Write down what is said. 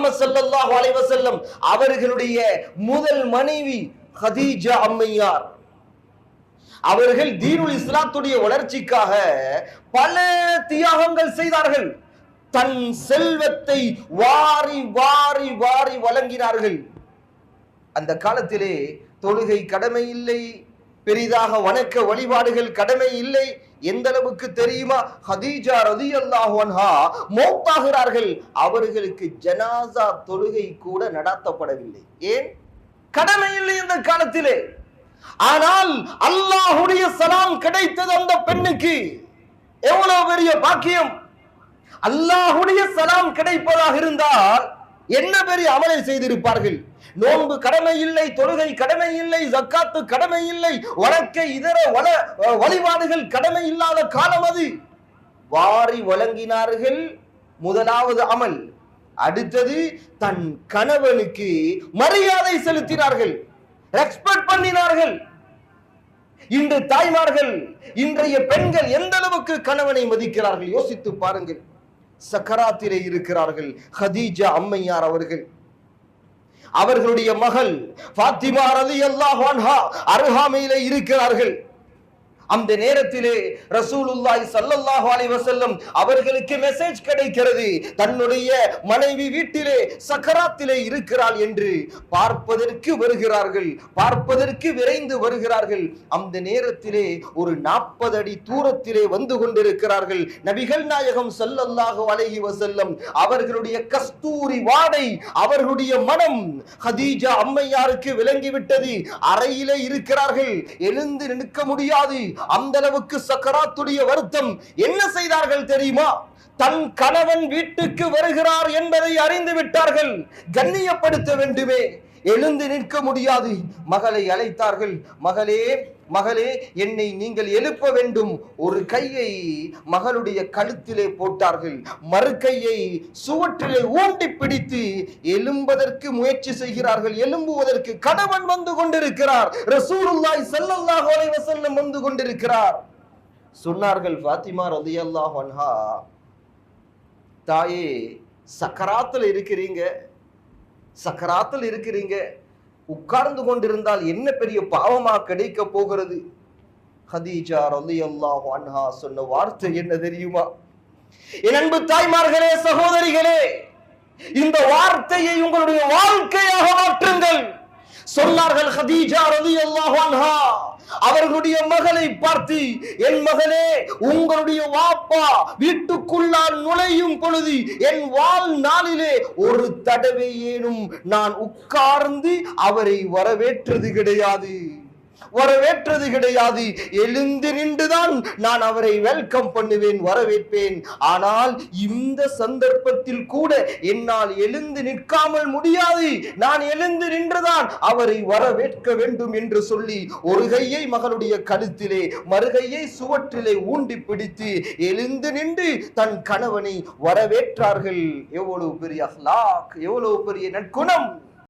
முகமது ஸல்லல்லாஹு அலைவசல்லம் அவர்களுடைய முதல் மனைவி ஹதீஜா அம்மையார். அவர்கள் தீனுல் இஸ்லாத்துடைய வளர்ச்சிக்காக பல தியாகங்கள் செய்தார்கள். தன் செல்வத்தை வாரி வாரி வாரி வழங்கினார்கள். அந்த காலத்திலே தொழுகை கடமை இல்லை. பெரிதாக வணக்க வழிபாடுகள் கடமை இல்லை. எந்த அளவுக்கு தெரியுமா? ஹதீஜா ரதி அன்ஹா மௌத்தாகிறார்கள். அவர்களுக்கு ஜனாசா தொழுகை கூட நடத்தப்படவில்லை. ஏன்? கடமை இல்லை இந்த காலத்திலே. ஆனால் அல்லாஹுடைய சலாம் கிடைத்தது அந்த பெண்ணுக்கு. எவ்வளவு பெரிய பாக்கியம்? அல்லாஹுடைய சலாம் கிடைப்பதாக இருந்தால் என்ன பெரிய அமலை செய்திருப்பார்கள்? நோன்பு கடமை இல்லை தொழுகை கடமை இல்லை ஜக்காத்து கடமை இல்லை வழக்க இதர வள வழிபாடுகள் கடமை இல்லாத காலம் அது. வாரி வழங்கினார்கள் முதலாவது அமல். அடுத்தது தன் கணவனுக்கு மரியாதை செலுத்தினார்கள் ரெஸ்பெக்ட் பண்ணினார்கள். இன்று தாய்மார்கள் இன்றைய பெண்கள் எந்த அளவுக்கு கணவனை மதிக்கிறார்கள்? யோசித்து பாருங்கள். சக்கராத்திலே இருக்கிறார்கள் ஹதீஜா அம்மையார் அவர்கள். அவர்களுடைய மகள் பாத்திமா ரதி அன்ஹா அருகாமையில இருக்கிறார்கள். அந்த நேரத்திலே ரசூலுல்லாய் சல்லல்லாஹு அலைஹி வஸல்லம் அவர்களுக்கு மெசேஜ் கிடைக்கிறது. தன்னுடைய மனைவி வீட்டிலே சக்கராத்திலே இருக்கிறாள் என்று பார்ப்பதற்கு வருகிறார்கள். பார்ப்பதற்கு விரைந்து வருகிறார்கள். அந்த நேரத்திலே ஒரு நாற்பது அடி தூரத்திலே வந்து கொண்டிருக்கிறார்கள். நபிகள் நாயகம் சல்லல்லாஹு அலைஹி வஸல்லம் அவர்களுடைய கஸ்தூரி வாடை அவர்களுடைய மனம் ஹதீஜா அம்மையாருக்கு விளங்கிவிட்டது. அறையிலே இருக்கிறார்கள். எழுந்து நிற்க முடியாது. அந்த அளவுக்கு சக்கராத்துடைய வருத்தம் என்ன செய்தார்கள் தெரியுமா? தன் கணவன் வீட்டுக்கு வருகிறார் என்பதை அறிந்து விட்டார்கள். கண்ணியப்படுத்த வேண்டுமே. எழுந்து நிற்க முடியாது. மகளை அழைத்தார்கள். மகளே மகளே என்னை நீங்கள் எழுப்ப வேண்டும். ஒரு கையை மகளுடைய கழுத்திலே போட்டார்கள். மறு கையை சுவற்றிலே ஊண்டி பிடித்து எழும்பதற்கு முயற்சி செய்கிறார்கள். எழும்புவதற்கு கணவன் வந்து கொண்டிருக்கிறார். ரசூலுல்லாஹி ஸல்லல்லாஹு அலைஹி வந்து கொண்டிருக்கிறார். சொன்னார்கள் ஃபாத்திமா ரலியல்லாஹு தாயே சக்கராத்தில் இருக்கிறீங்க. சக்கராத்தில் இருக்கிறீங்க. உட்கார்ந்து கொண்டிருந்தால் என்ன பெரிய பாவமா கிடைக்க போகிறது? ஹதீஜா ரலியல்லாஹு அன்ஹா சொன்ன வார்த்தை என்ன தெரியுமா? என் அன்பு தாய்மார்களே சகோதரிகளே இந்த வார்த்தையை உங்களுடைய வாழ்க்கையாக மாற்றுங்கள். சொன்னார்கள் ஹதீஜா ரலியல்லாஹு அன்ஹா. அவர்களுடைய மகளை பார்த்து என் மகளே உங்களுடைய வாப்பா வீட்டுக்குள்ளால் நுழையும் பொழுது என் வாழ் நாளிலே ஒரு தடவை ஏனும் நான் உட்கார்ந்து அவரை வரவேற்றது கிடையாது. வரவேற்றது கிடையாது. எழுந்து நின்றுதான் நான் அவரை வெல்கம் பண்ணுவேன் வரவேற்பேன். ஆனால் இந்த சந்தர்ப்பத்தில் கூட என்னால் எழுந்து நிற்காமல் முடியாது. நான் எழுந்து நின்றுதான் அவரை வரவேற்க வேண்டும் என்று சொல்லி ஒரு கையை மகளுடைய கழுத்திலே மறுகையை சுவற்றிலே ஊண்டி பிடித்து எழுந்து நின்று தன் கணவனை வரவேற்றார்கள். எவ்வளவு பெரிய அஹ்லாக் எவ்வளவு பெரிய நற்குணம்.